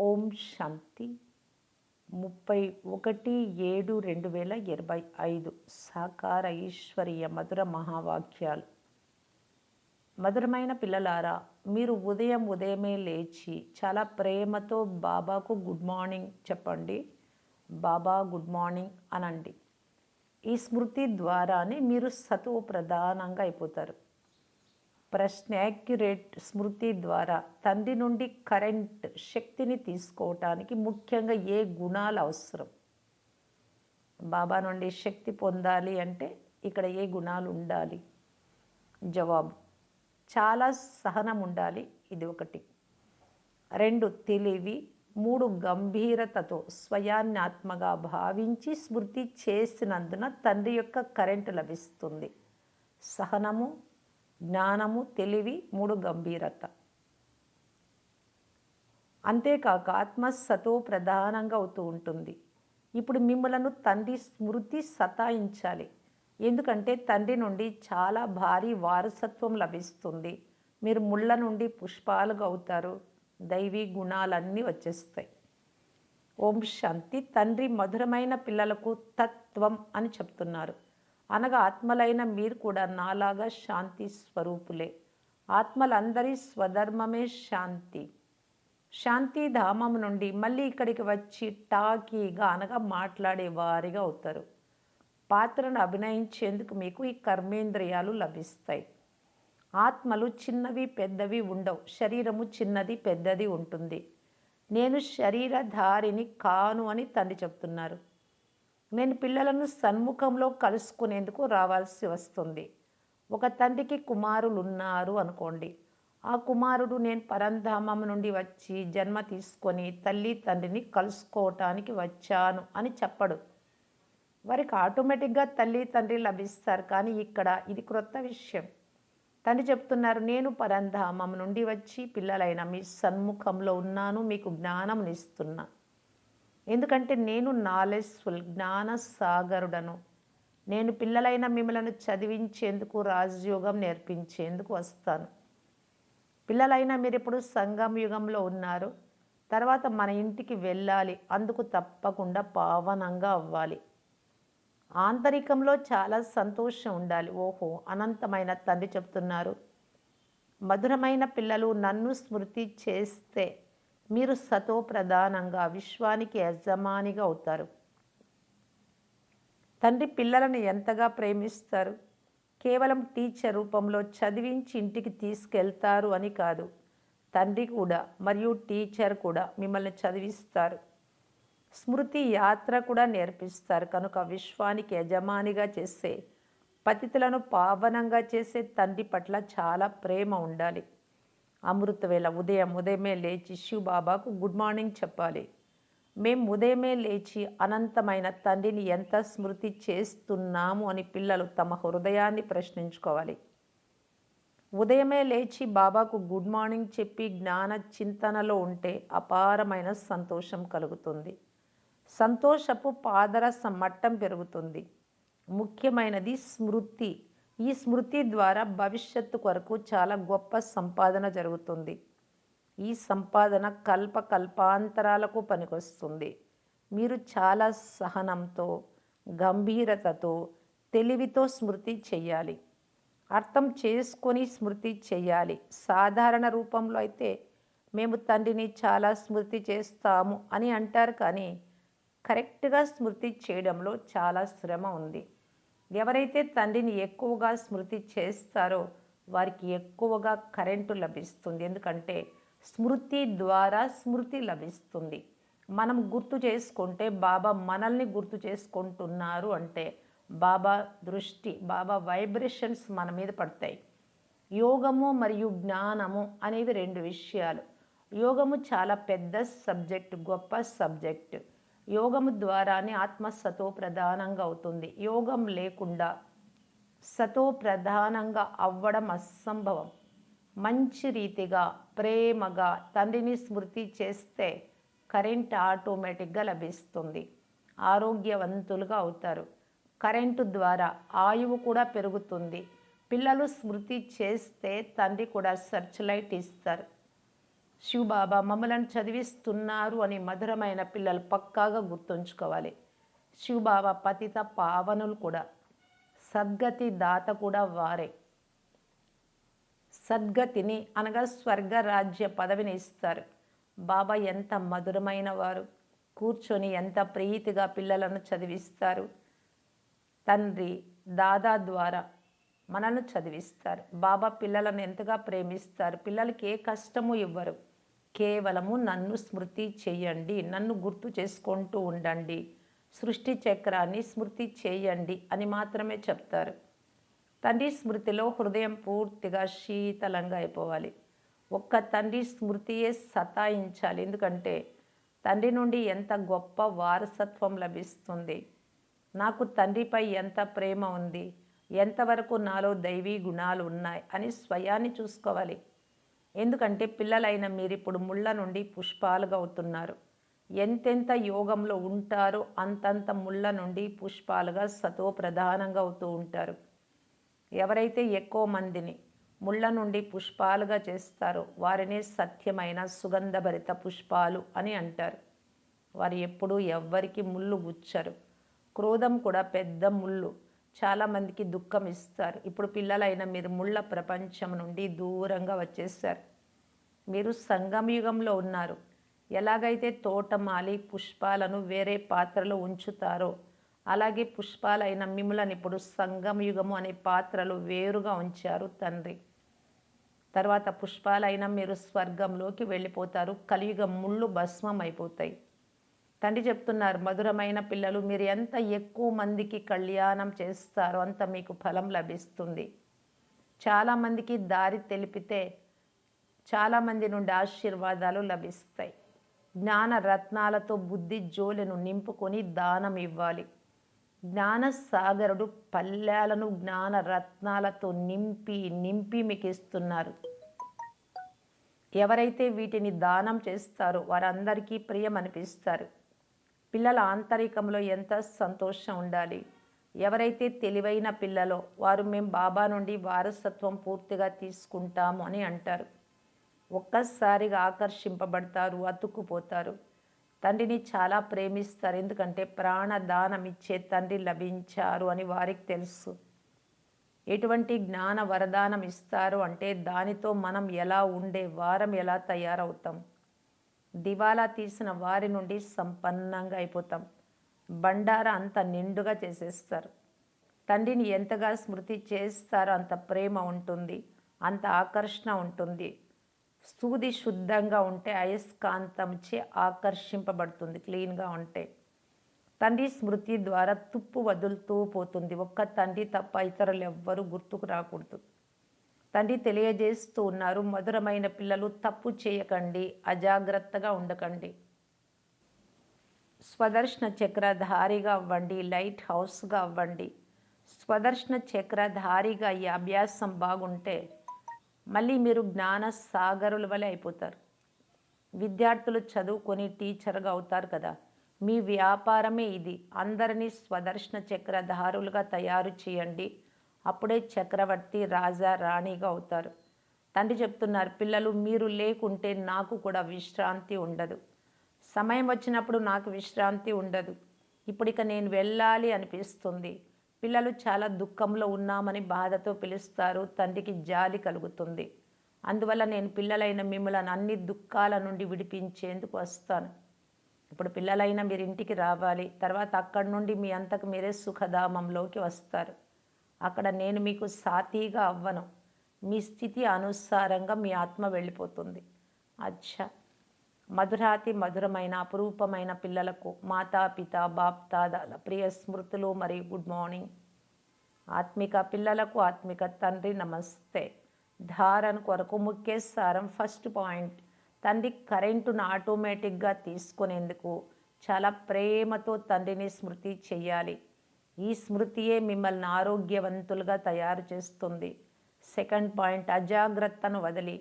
ఓం శాంతి. ముప్పై ఒకటి ఏడు రెండు వేల ఇరవై ఐదు సాకార ఈశ్వరీయ మధుర మహావాక్యాలు. మధురమైన పిల్లలారా మీరు ఉదయం ఉదయమే లేచి చాలా ప్రేమతో బాబాకు గుడ్ మార్నింగ్ చెప్పండి. బాబా గుడ్ మార్నింగ్ అనండి. ఈ స్మృతి ద్వారానే మీరు సతో ప్రధానంగా అయిపోతారు. ప్రశ్న యాక్యురేట్ స్మృతి ద్వారా తండ్రి నుండి కరెంట్ శక్తిని తీసుకోవటానికి ముఖ్యంగా ఏ గుణాలు అవసరం? బాబా నుండి శక్తి పొందాలి అంటే ఇక్కడ ఏ గుణాలు ఉండాలి? జవాబు చాలా సహనం ఉండాలి. ఇది ఒకటి. రెండు తెలివి. మూడు గంభీరతతో స్వయాన్ని ఆత్మగా భావించి స్మృతి చేసినందున తండ్రి యొక్క కరెంటు లభిస్తుంది. సహనము జ్ఞానము తెలివి మూడు గంభీరత. అంతేకాక ఆత్మ సతో ప్రధానంగా అవుతూ ఉంటుంది. ఇప్పుడు మిమ్మలను తండ్రి స్మృతి సతాయించాలి. ఎందుకంటే తండ్రి నుండి చాలా భారీ వారసత్వం లభిస్తుంది. మీరు ముళ్ళ నుండి పుష్పాలుగా అవుతారు. దైవీ గుణాలన్నీ వచ్చేస్తాయి. ఓం శాంతి. తండ్రి మధురమైన పిల్లలకు తత్వం అని చెప్తున్నారు. అనగా ఆత్మలైన మీరు కూడా నాలాగా శాంతి స్వరూపులే. ఆత్మలందరి స్వధర్మమే శాంతి. శాంతి ధామం నుండి మళ్ళీ ఇక్కడికి వచ్చి టాకీగా అనగా మాట్లాడే వారిగా అవుతారు. పాత్రను అభినయించేందుకు మీకు ఈ కర్మేంద్రియాలు లభిస్తాయి. ఆత్మలు చిన్నవి పెద్దవి ఉండవు. శరీరము చిన్నది పెద్దది ఉంటుంది. నేను శరీరధారిని కాను అని తండ్రి చెప్తున్నారు. నేను పిల్లలను సన్ముఖంలో కలుసుకునేందుకు రావాల్సి వస్తుంది. ఒక తండ్రికి కుమారులు ఉన్నారు అనుకోండి. ఆ కుమారుడు నేను పరంధామం నుండి వచ్చి జన్మ తీసుకొని తల్లి తండ్రిని కలుసుకోవటానికి వచ్చాను అని చెప్పడు. వారికి ఆటోమేటిక్గా తల్లి తండ్రి లభిస్తారు. కానీ ఇక్కడ ఇది క్రొత్త విషయం. తండ్రి చెప్తున్నారు నేను పరంధామం నుండి వచ్చి పిల్లలైన మీ సన్ముఖంలో ఉన్నాను మీకు జ్ఞానం ఇస్తున్నా ఎందుకంటే నేను నాలెడ్జ్ఫుల్ జ్ఞాన సాగరుడను నేను పిల్లలైన మిమ్మలను చదివించేందుకు రాజయోగం నేర్పించేందుకు వస్తాను. పిల్లలైన మీరు ఇప్పుడు సంగం యుగంలో ఉన్నారు. తర్వాత మన ఇంటికి వెళ్ళాలి. అందుకు తప్పకుండా పావనంగా అవ్వాలి. ఆంతరికంలో చాలా సంతోషం ఉండాలి. ఓహో అనంతమైన తండ్రి చెప్తున్నారు. మధురమైన పిల్లలు నన్ను స్మృతి చేస్తే మీరు సతో ప్రధానంగా విశ్వానికి యజమానిగా అవుతారు. తండ్రి పిల్లలను ఎంతగా ప్రేమిస్తారు? కేవలం టీచర్ రూపంలో చదివించి ఇంటికి తీసుకెళ్తారు అని కాదు. తండ్రి కూడా మరియు టీచర్ కూడా మిమ్మల్ని చదివిస్తారు. స్మృతి యాత్ర కూడా నేర్పిస్తారు. కనుక విశ్వానికి యజమానిగా చేసే పతితులను పావనంగా చేసే తండ్రి పట్ల చాలా ప్రేమ ఉండాలి. అమృతవేళ ఉదయం ఉదయమే లేచి శివబాబాకు గుడ్ మార్నింగ్ చెప్పాలి. మేము ఉదయమే లేచి అనంతమైన తండ్రిని ఎంత స్మృతి చేస్తున్నాము అని పిల్లలు తమ హృదయాన్ని ప్రశ్నించుకోవాలి. ఉదయమే లేచి బాబాకు గుడ్ మార్నింగ్ చెప్పి జ్ఞాన చింతనలో ఉంటే అపారమైన సంతోషం కలుగుతుంది. సంతోషపు పాదరసం మట్టం పెరుగుతుంది. ముఖ్యమైనది స్మృతి. ఈ స్మృతి ద్వారా భవిష్యత్తు కొరకు చాలా గొప్ప సంపాదన జరుగుతుంది. ఈ సంపాదన కల్ప కల్పాంతరాలకు పనికొస్తుంది. మీరు చాలా సహనంతో గంభీరతతో తెలివితో స్మృతి చేయాలి అర్థం చేసుకొని స్మృతి చేయాలి సాధారణ రూపంలో అయితే మేము తండ్రిని చాలా స్మృతి చేస్తాము అని అంటారు కానీ కరెక్ట్గా స్మృతి చేయడంలో చాలా శ్రమ ఉంది. ఎవరైతే తండ్రిని ఎక్కువగా స్మృతి చేస్తారో వారికి ఎక్కువగా కరెంటు లభిస్తుంది. ఎందుకంటే స్మృతి ద్వారా స్మృతి లభిస్తుంది. మనం గుర్తు చేసుకుంటే బాబా మనల్ని గుర్తు చేసుకుంటున్నారు అంటే బాబా దృష్టి బాబా వైబ్రేషన్స్ మన మీద పడతాయి. యోగము మరియు జ్ఞానము అనేవి రెండు విషయాలు. యోగము చాలా పెద్ద సబ్జెక్ట్ గొప్ప సబ్జెక్ట్. యోగము ద్వారానే ఆత్మ సతో ప్రధానంగా అవుతుంది. యోగం లేకుండా సతో ప్రధానంగా అవ్వడం అసంభవం. మంచి రీతిగా ప్రేమగా తండ్రిని స్మృతి చేస్తే కరెంట్ ఆటోమేటిక్గా లభిస్తుంది. ఆరోగ్యవంతులుగా అవుతారు. కరెంటు ద్వారా ఆయువు కూడా పెరుగుతుంది. పిల్లలు స్మృతి చేస్తే తండ్రి కూడా సెర్చ్ లైట్ ఇస్తారు. శివబాబా మమ్మలను చదివిస్తున్నారు అని మధురమైన పిల్లలు పక్కాగా గుర్తుంచుకోవాలి. శివబాబా పతిత పావనులు కూడా. సద్గతి దాత కూడా వారే. సద్గతిని అనగా స్వర్గ రాజ్య పదవిని ఇస్తారు. బాబా ఎంత మధురమైన వారు. కూర్చొని ఎంత ప్రీతిగా పిల్లలను చదివిస్తారు. తండ్రి దాదా ద్వారా మనల్ని చదివిస్తారు. బాబా పిల్లలను ఎంతగా ప్రేమిస్తారు. పిల్లలకి ఏ కష్టము ఇవ్వరు. కేవలము నన్ను స్మృతి చేయండి నన్ను గుర్తు చేసుకుంటూ ఉండండి. సృష్టి చక్రాన్ని స్మృతి చేయండి అని మాత్రమే చెప్తారు. తండ్రి స్మృతిలో హృదయం పూర్తిగా శీతలంగా అయిపోవాలి. ఒక్క తండ్రి స్మృతియే సతాయించాలి. ఎందుకంటే తండ్రి నుండి ఎంత గొప్ప వారసత్వం లభిస్తుంది? నాకు తండ్రిపై ఎంత ప్రేమ ఉంది? ఎంతవరకు నాలో దైవీ గుణాలు ఉన్నాయి? అని స్వయాన్ని చూసుకోవాలి. ఎందుకంటే పిల్లలైన మీరు ఇప్పుడు ముళ్ళ నుండి పుష్పాలుగా అవుతున్నారు ఎంతెంత యోగంలో ఉంటారో అంతంత ముళ్ళ నుండి పుష్పాలుగా సతో ప్రధానంగా అవుతూ ఉంటారు. ఎవరైతే ఎక్కువ మందిని ముళ్ళ నుండి పుష్పాలుగా చేస్తారో వారినే సత్యమైన సుగంధభరిత పుష్పాలు అని అంటారు. వారు ఎప్పుడూ ఎవ్వరికి ముళ్ళు గుచ్చరు. క్రోధం కూడా పెద్ద ముళ్ళు. చాలామందికి దుఃఖం ఇస్తారు. ఇప్పుడు పిల్లలైన మీరు ముళ్ళ ప్రపంచం నుండి దూరంగా వచ్చేస్తారు. మీరు సంగమయుగంలో ఉన్నారు. ఎలాగైతే తోటమాలి పుష్పాలను వేరే పాత్రలో ఉంచుతారో అలాగే పుష్పాలైన మిములను ఇప్పుడు సంగమయుగము అనే పాత్రలు వేరుగా ఉంచారు తండ్రి. తర్వాత పుష్పాలైన మీరు స్వర్గంలోకి వెళ్ళిపోతారు. కలియుగ ముళ్ళు భస్మం అయిపోతాయి. తండ్రి చెప్తున్నారు మధురమైన పిల్లలు మీరు ఎంత ఎక్కువ మందికి కళ్యాణం చేస్తారో అంత మీకు ఫలం లభిస్తుంది. చాలామందికి దారి తెలిపితే చాలామంది నుండి ఆశీర్వాదాలు లభిస్తాయి. జ్ఞాన రత్నాలతో బుద్ధి జోలెను నింపుకొని దానం ఇవ్వాలి. జ్ఞాన సాగరుడు పల్లెలను జ్ఞాన రత్నాలతో నింపి నింపి మీకు ఇస్తున్నారు. ఎవరైతే వీటిని దానం చేస్తారో వారందరికీ ప్రియం అనిపిస్తారు. పిల్లల ఆంతరికంలో ఎంత సంతోషం ఉండాలి? ఎవరైతే తెలివైన పిల్లలో వారు మేము బాబా నుండి వారసత్వం పూర్తిగా తీసుకుంటాము అని అంటారు. ఒక్కసారిగా ఆకర్షింపబడతారు అతుక్కుపోతారు. తండ్రిని చాలా ప్రేమిస్తారు ఎందుకంటే ప్రాణదానం ఇచ్చే తండ్రి లభించారు అని వారికి తెలుసు. ఎటువంటి జ్ఞాన వరదానం ఇస్తారు అంటే దానితో మనం ఎలా ఉండే వారం ఎలా తయారవుతాం? దివాలా తీసిన వారి నుండి సంపన్నంగా అయిపోతాం. బండార అంత నిండుగా చేసేస్తారు. తండ్రిని ఎంతగా స్మృతి చేస్తారో అంత ప్రేమ ఉంటుంది అంత ఆకర్షణ ఉంటుంది. సూది శుద్ధంగా ఉంటే అయస్కాంతంచే ఆకర్షింపబడుతుంది క్లీన్గా ఉంటే. తండ్రి స్మృతి ద్వారా తుప్పు వదులుతూ పోతుంది. ఒక్క తండ్రి తప్ప ఇతరులు ఎవ్వరూ గుర్తుకు రాకూడదు. తండ్రి తెలియజేస్తూ ఉన్నారు మధురమైన పిల్లలు తప్పు చేయకండి అజాగ్రత్తగా ఉండకండి. స్వదర్శన చక్రధారిగా అవ్వండి లైట్ హౌస్గా అవ్వండి. స్వదర్శన చక్రధారిగా ఈ అభ్యాసం బాగుంటే మళ్ళీ మీరు జ్ఞాన సాగరుల వలె అయిపోతారు. విద్యార్థులు చదువుకొని టీచర్గా అవుతారు కదా. మీ వ్యాపారమే ఇది. అందరినీ స్వదర్శన చక్రధారులుగా తయారు చేయండి. అప్పుడే చక్రవర్తి రాజా రాణిగా అవుతారు. తండ్రి చెప్తున్నారు పిల్లలు మీరు లేకుంటే నాకు కూడా విశ్రాంతి ఉండదు. సమయం వచ్చినప్పుడు నాకు విశ్రాంతి ఉండదు. ఇప్పుడు ఇక నేను వెళ్ళాలి అనిపిస్తుంది. పిల్లలు చాలా దుఃఖంలో ఉన్నామని బాధతో పిలుస్తారు తండ్రికి జాలి కలుగుతుంది. అందువల్ల నేను పిల్లలైన మిమ్మల్ని అన్ని దుఃఖాల నుండి విడిపించేందుకు వస్తాను. ఇప్పుడు పిల్లలైన మీరు ఇంటికి రావాలి తర్వాత అక్కడి నుండి మీ అంతకు మీరే సుఖధామంలోకి వస్తారు. అక్కడ నేను మీకు సాతీగా అవ్వను. మీ స్థితి అనుసారంగా మీ ఆత్మ వెళ్ళిపోతుంది. అచ్చా. మధురాతి మధురమైన అపురూపమైన పిల్లలకు మాతాపిత బాప్తాదాల ప్రియ స్మృతులు మరియు గుడ్ మార్నింగ్. ఆత్మిక పిల్లలకు ఆత్మిక తండ్రి నమస్తే. ధారణ కొరకు ముఖ్య సారం ఫస్ట్ పాయింట్. తండ్రి కరెంటును ఆటోమేటిక్గా తీసుకునేందుకు చాలా ప్రేమతో తండ్రిని స్మృతి చేయాలి. ఈ స్మృతియే మిమ్మల్ని ఆరోగ్యవంతులుగా తయారు చేస్తుంది. సెకండ్ పాయింట్ అజాగ్రత్తను వదిలి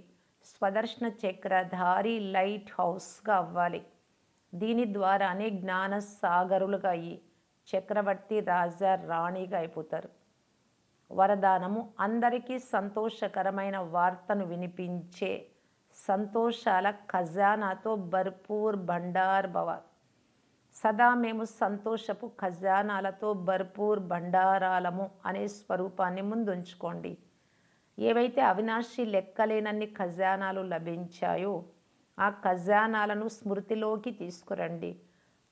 స్వదర్శన చక్రధారి లైట్ హౌస్గా అవ్వాలి. దీని ద్వారానే జ్ఞాన సాగరులుగా అయ్యి చక్రవర్తి రాజా రాణిగా అయిపోతారు. వరదానము అందరికీ సంతోషకరమైన వార్తను వినిపించే సంతోషాల ఖజానాతో భర్పూర్ భండార్ భవ సదా మేము సంతోషపు ఖజానాలతో భర్పూర్ భండారాలము అనే స్వరూపాన్ని ముందుంచుకోండి. ఏవైతే అవినాశి లెక్కలేనన్ని ఖజానాలు లభించాయో ఆ ఖజానాలను స్మృతిలోకి తీసుకురండి.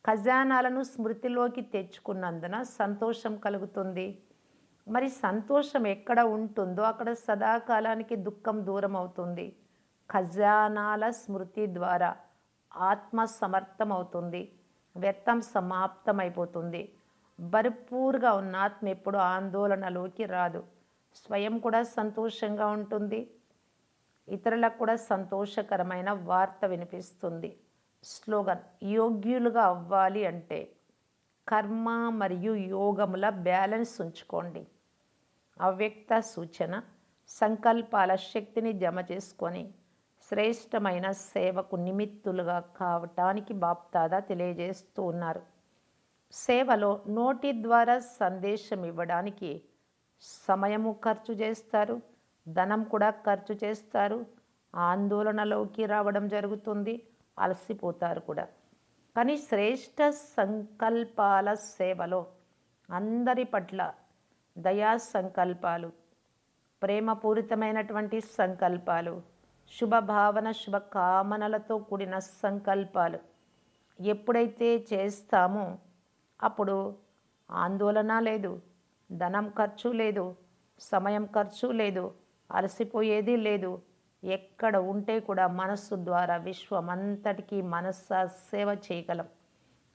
ఖజానాలను స్మృతిలోకి తెచ్చుకున్నందున సంతోషం కలుగుతుంది. మరి సంతోషం ఎక్కడ ఉంటుందో అక్కడ సదాకాలానికి దుఃఖం దూరం అవుతుంది ఖజానాల స్మృతి ద్వారా ఆత్మ సమర్థమవుతుంది. వ్యర్థం సమాప్తమైపోతుంది. భర్పూర్గా ఉన్న ఆత్మ ఎప్పుడు ఆందోళనలోకి రాదు. స్వయం కూడా సంతోషంగా ఉంటుంది. ఇతరులకు కూడా సంతోషకరమైన వార్త వినిపిస్తుంది. స్లోగన్ యోగ్యులుగా అవ్వాలి అంటే కర్మ మరియు యోగముల బ్యాలెన్స్ ఉంచుకోండి. అవ్యక్త సూచన సంకల్పాల శక్తిని జమ చేసుకొని శ్రేష్టమైన సేవకు నిమిత్తులుగా కావటానికి బాప్తాదా తెలియజేస్తూ ఉన్నారు. సేవలో నోటి ద్వారా సందేశం ఇవ్వడానికి సమయము ఖర్చు చేస్తారు ధనం కూడా ఖర్చు చేస్తారు ఆందోళనలోకి రావడం జరుగుతుంది అలసిపోతారు కూడా. కానీ శ్రేష్ట సంకల్పాల సేవలో అందరి పట్ల దయా సంకల్పాలు ప్రేమపూరితమైనటువంటి సంకల్పాలు శుభభావన శుభకామనలతో కూడిన సంకల్పాలు ఎప్పుడైతే చేస్తామో అప్పుడు ఆందోళన లేదు ధనం ఖర్చు లేదు సమయం ఖర్చు లేదు అలసిపోయేది లేదు. ఎక్కడ ఉంటే కూడా మనస్సు ద్వారా విశ్వమంతటికీ మనస్స సేవ చేయగలం.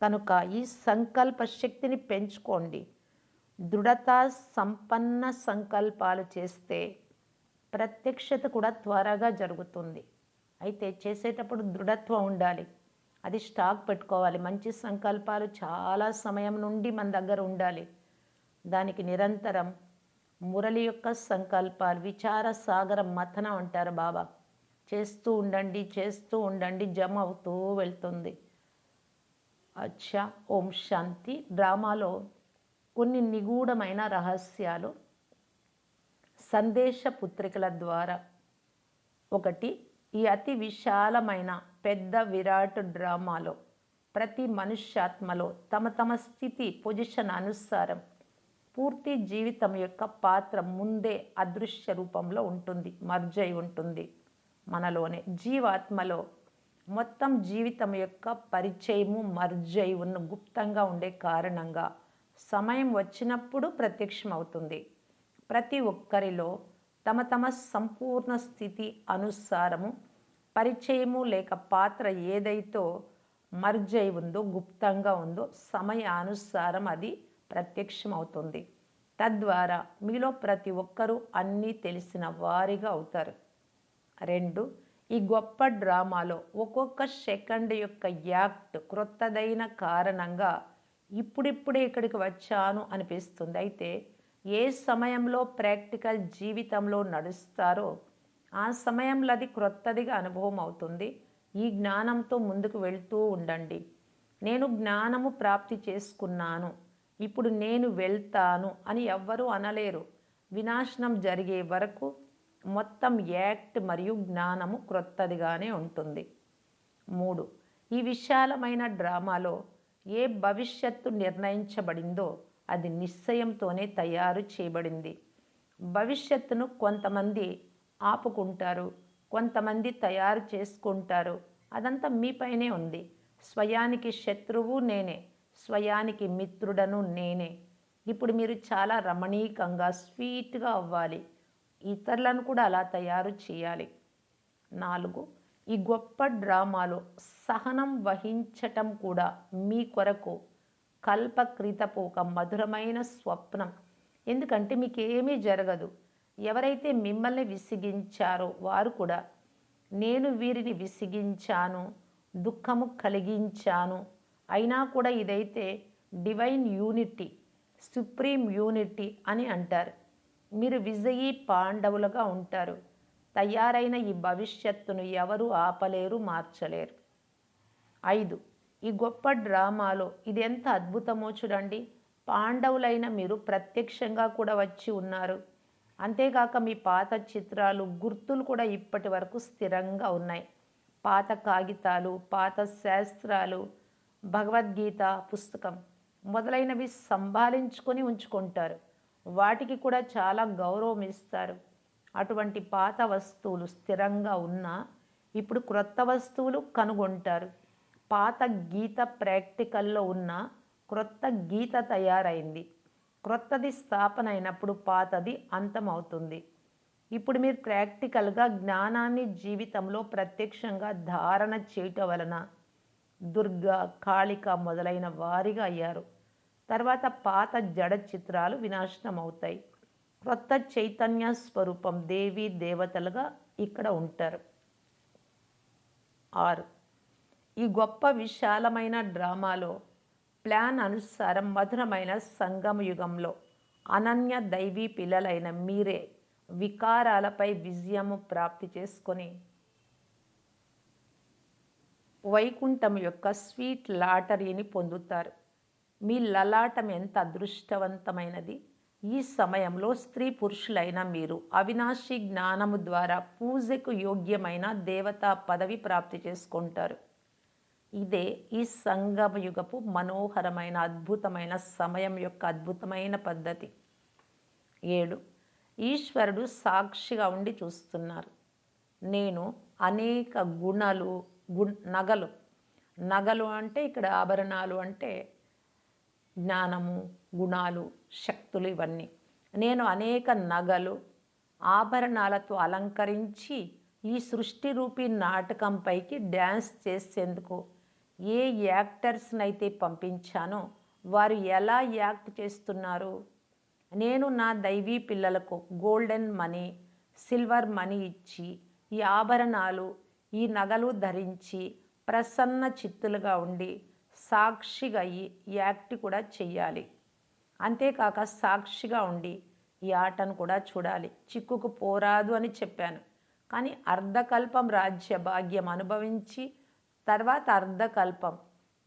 కనుక ఈ సంకల్ప శక్తిని పెంచుకోండి. దృఢత సంపన్న సంకల్పాలు చేస్తే ప్రత్యక్షత కూడా త్వరగా జరుగుతుంది. అయితే చేసేటప్పుడు దృఢత్వం ఉండాలి. అది స్టాక్ పెట్టుకోవాలి. మంచి సంకల్పాలు చాలా సమయం నుండి మన దగ్గర ఉండాలి. దానికి నిరంతరం మురళి యొక్క సంకల్పాలు విచార సాగరం మథనం అంటారు బాబా. చేస్తూ ఉండండి చేస్తూ ఉండండి జమ అవుతూ వెళ్తుంది. అచ్చా ఓం శాంతి. డ్రామాలో కొన్ని నిగూఢమైన రహస్యాలు సందేశ పుత్రికల ద్వారా. ఒకటి ఈ అతి విశాలమైన పెద్ద విరాట్ డ్రామాలో ప్రతి మనుష్యాత్మలో తమ తమ స్థితి పొజిషన్ అనుసారం పూర్తి జీవితం యొక్క పాత్ర ముందే అదృశ్య రూపంలో ఉంటుంది మర్జై అయి ఉంటుంది. మనలోనే జీవాత్మలో మొత్తం జీవితం యొక్క పరిచయము మర్జై ఉన్న గుప్తంగా ఉండే కారణంగా సమయం వచ్చినప్పుడు ప్రత్యక్షమవుతుంది. ప్రతి ఒక్కరిలో తమ తమ సంపూర్ణ స్థితి అనుసారము పరిచయము లేక పాత్ర ఏదైతో మర్జ్ అయి ఉందో గుప్తంగా ఉందో సమయానుసారం అది ప్రత్యక్షమవుతుంది. తద్వారా మీలో ప్రతి ఒక్కరూ అన్నీ తెలిసిన వారిగా అవుతారు. రెండు ఈ గొప్ప డ్రామాలో ఒక్కొక్క సెకండ్ యొక్క యాక్ట్ క్రొత్తదైన కారణంగా ఇప్పుడిప్పుడే ఇక్కడికి వచ్చాను అనిపిస్తుంది. అయితే ఏ సమయంలో ప్రాక్టికల్ జీవితంలో నడుస్తారో ఆ సమయంలో అది క్రొత్తదిగా అనుభవం అవుతుంది. ఈ జ్ఞానంతో ముందుకు వెళ్తూ ఉండండి. నేను జ్ఞానము ప్రాప్తి చేసుకున్నాను. ఇప్పుడు నేను వెళ్తాను అని ఎవ్వరూ అనలేరు. వినాశనం జరిగే వరకు మొత్తం యాక్ట్ మరియు జ్ఞానము క్రొత్తదిగానే ఉంటుంది. మూడు. ఈ విశాలమైన డ్రామాలో ఏ భవిష్యత్తు నిర్ణయించబడిందో అది నిశ్చయంతోనే తయారు చేయబడింది. భవిష్యత్తును కొంతమంది ఆపుకుంటారు కొంతమంది తయారు చేసుకుంటారు. అదంతా మీపైనే ఉంది. స్వయానికి శత్రువు నేనే స్వయానికి మిత్రుడను నేనే. ఇప్పుడు మీరు చాలా రమణీకంగా స్వీట్గా అవ్వాలి. ఇతరులను కూడా అలా తయారు చేయాలి. నాలుగు ఈ గొప్ప డ్రామాలో సహనం వహించటం కూడా మీ కొరకు కల్పక్రితపు ఒక మధురమైన స్వప్నం. ఎందుకంటే మీకు ఏమీ జరగదు. ఎవరైతే మిమ్మల్ని విసిగించారో వారు కూడా నేను వీరిని విసిగించాను దుఃఖము కలిగించాను. అయినా కూడా ఇదైతే డివైన్ యూనిటీ సుప్రీం యూనిటీ అని అంటారు. మీరు విజయీ పాండవులుగా ఉంటారు. తయారైన ఈ భవిష్యత్తును ఎవరు ఆపలేరు మార్చలేరు. ఐదు ఈ గొప్ప డ్రామాలో ఇది ఎంత అద్భుతమో చూడండి. పాండవులైన మీరు ప్రత్యక్షంగా కూడా వచ్చి ఉన్నారు. అంతేకాక మీ పాత చిత్రాలు గుర్తులు కూడా ఇప్పటి వరకు స్థిరంగా ఉన్నాయి. పాత కాగితాలు పాత శాస్త్రాలు భగవద్గీత పుస్తకం మొదలైనవి సంభాలించుకొని ఉంచుకుంటారు. వాటికి కూడా చాలా గౌరవం ఇస్తారు. అటువంటి పాత వస్తువులు స్థిరంగా ఉన్నా ఇప్పుడు క్రొత్త వస్తువులు కనుగొంటారు. పాత గీత ప్రాక్టికల్లో ఉన్న క్రొత్త గీత తయారైంది. క్రొత్తది స్థాపన అయినప్పుడు పాతది అంతమవుతుంది. ఇప్పుడు మీరు ప్రాక్టికల్గా జ్ఞానాన్ని జీవితంలో ప్రత్యక్షంగా ధారణ చేయటం వలన దుర్గా కాళిక మొదలైన వారిగా అయ్యారు. తర్వాత పాత జడ చిత్రాలు వినాశనం అవుతాయి క్రొత్త చైతన్య స్వరూపం దేవి దేవతలుగా ఇక్కడ ఉంటారు. ఆరు ఈ గొప్ప విశాలమైన డ్రామాలో ప్లాన్ అనుసారం మధురమైన సంగమ యుగంలో అనన్య దైవీ పిల్లలైన మీరే వికారాలపై విజయము ప్రాప్తి చేసుకొని వైకుంఠం యొక్క స్వీట్ లాటరీని పొందుతారు. మీ లలాటం ఎంత అదృష్టవంతమైనది? ఈ సమయంలో స్త్రీ పురుషులైన మీరు అవినాశి జ్ఞానము ద్వారా పూజకు యోగ్యమైన దేవతా పదవి ప్రాప్తి చేసుకుంటారు. ఇదే ఈ సంగమయుగపు మనోహరమైన అద్భుతమైన సమయం యొక్క అద్భుతమైన పద్ధతి. ఏడు ఈశ్వరుడు సాక్షిగా ఉండి చూస్తున్నారు. నేను అనేక గుణాలు గు నగలు నగలు అంటే ఇక్కడ ఆభరణాలు అంటే జ్ఞానము గుణాలు శక్తులు ఇవన్నీ. నేను అనేక నగలు ఆభరణాలతో అలంకరించి ఈ సృష్టి రూపీ నాటకంపైకి డ్యాన్స్ చేసేందుకు ఏ యాక్టర్స్నైతే పంపించానో వారు ఎలా యాక్ట్ చేస్తున్నారు? నేను నా దైవీ పిల్లలకు గోల్డెన్ మనీ సిల్వర్ మనీ ఇచ్చి ఈ ఆభరణాలు ఈ నగలు ధరించి ప్రసన్న చిత్తులుగా ఉండి సాక్షిగా ఈ యాక్ట్ కూడా చెయ్యాలి. అంతేకాక సాక్షిగా ఉండి ఈ ఆటను కూడా చూడాలి. చిక్కుకు పోరాదు అని చెప్పాను. కానీ అర్ధకల్పం రాజ్య భాగ్యం అనుభవించి తర్వాత అర్ధకల్పం.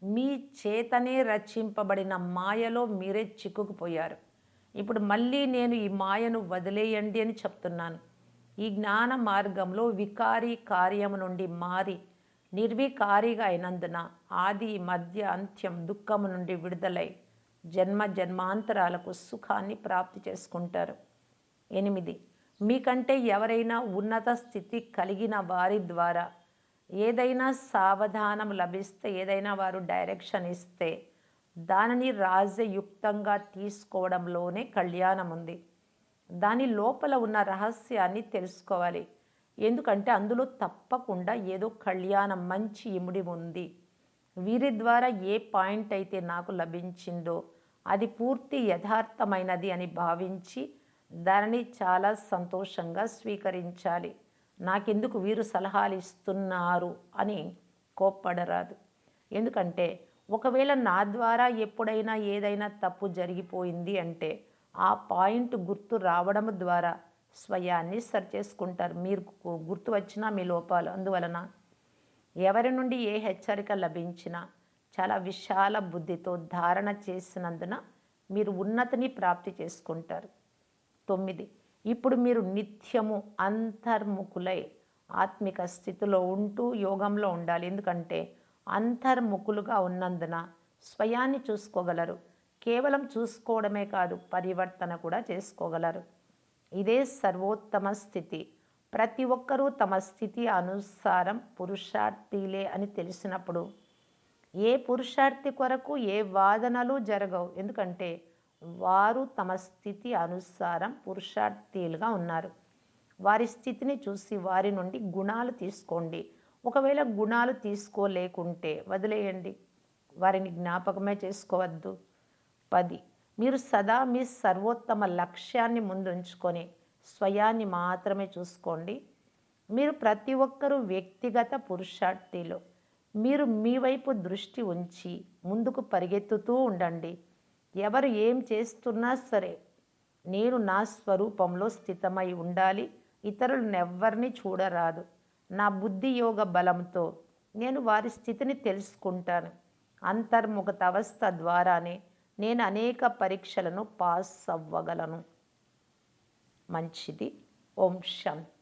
మీ చేతనే రచింపబడిన మాయలో మీరే చిక్కుకుపోయారు. ఇప్పుడు మళ్ళీ నేను ఈ మాయను వదిలేయండి అని చెప్తున్నాను. ఈ జ్ఞాన మార్గంలో వికారి కార్యము నుండి మారి నిర్వికారిగా అయినందున ఆది మధ్య అంత్యం దుఃఖము నుండి విడుదలై జన్మ జన్మాంతరాలకు సుఖాన్ని ప్రాప్తి చేసుకుంటారు. ఎనిమిది. మీకంటే ఎవరైనా ఉన్నత స్థితి కలిగిన వారి ద్వారా ఏదైనా సావధానం లభిస్తే ఏదైనా వారు డైరెక్షన్ ఇస్తే దానిని రాజయుక్తంగా తీసుకోవడంలోనే కళ్యాణం ఉంది దాని లోపల ఉన్న రహస్యాన్ని తెలుసుకోవాలి. ఎందుకంటే అందులో తప్పకుండా ఏదో కళ్యాణం మంచి ఇముడి ఉంది. వీరి ద్వారా ఏ పాయింట్ అయితే నాకు లభించిందో అది పూర్తి యథార్థమైనది అని భావించి దానిని చాలా సంతోషంగా స్వీకరించాలి. నాకెందుకు వీరు సలహాలు ఇస్తున్నారు అని కోప్పడరాదు. ఎందుకంటే ఒకవేళ నా ద్వారా ఎప్పుడైనా ఏదైనా తప్పు జరిగిపోయింది అంటే ఆ పాయింట్ గుర్తు రావడం ద్వారా స్వయాన్ని సరి చేసుకుంటారు మీరు గుర్తు వచ్చినా మీ లోపాలు. అందువలన ఎవరి నుండి ఏ హెచ్చరిక లభించినా చాలా విశాల బుద్ధితో ధారణ చేసినందున మీరు ఉన్నతిని ప్రాప్తి చేసుకుంటారు. తొమ్మిది ఇప్పుడు మీరు నిత్యము అంతర్ముఖులై ఆత్మిక స్థితిలో ఉంటూ యోగంలో ఉండాలి. ఎందుకంటే అంతర్ముఖులుగా ఉన్నందున స్వయాన్ని చూసుకోగలరు. కేవలం చూసుకోవడమే కాదు పరివర్తన కూడా చేసుకోగలరు. ఇదే సర్వోత్తమ స్థితి. ప్రతి ఒక్కరూ తమ స్థితి అనుసారం పురుషార్థిలే అని తెలిసినప్పుడు ఏ పురుషార్థి కొరకు ఏ వాదనలు జరగవు. ఎందుకంటే వారు తమ స్థితి అనుసారం పురుషార్థిలుగా ఉన్నారు. వారి స్థితిని చూసి వారి నుండి గుణాలు తీసుకోండి. ఒకవేళ గుణాలు తీసుకోలేకుంటే వదిలేయండి. వారిని జ్ఞాపకమే చేసుకోవద్దు. పది. మీరు సదా మీ సర్వోత్తమ లక్ష్యాన్ని ముందుంచుకొని స్వయాన్ని మాత్రమే చూసుకోండి. మీరు ప్రతి ఒక్కరూ వ్యక్తిగత పురుషార్థిలో. మీరు మీ వైపు దృష్టి ఉంచి ముందుకు పరిగెత్తుతూ ఉండండి. ఎవరు ఏం చేస్తున్నా సరే నేను నా స్వరూపంలో స్థితమై ఉండాలి. ఇతరులనెవ్వరిని చూడరాదు. నా బుద్ధి యోగ బలంతో నేను వారి స్థితిని తెలుసుకుంటాను. అంతర్ముఖత అవస్థ ద్వారానే నేను అనేక పరీక్షలను పాస్ అవ్వగలను. మంచిది. ఓం శాంతి.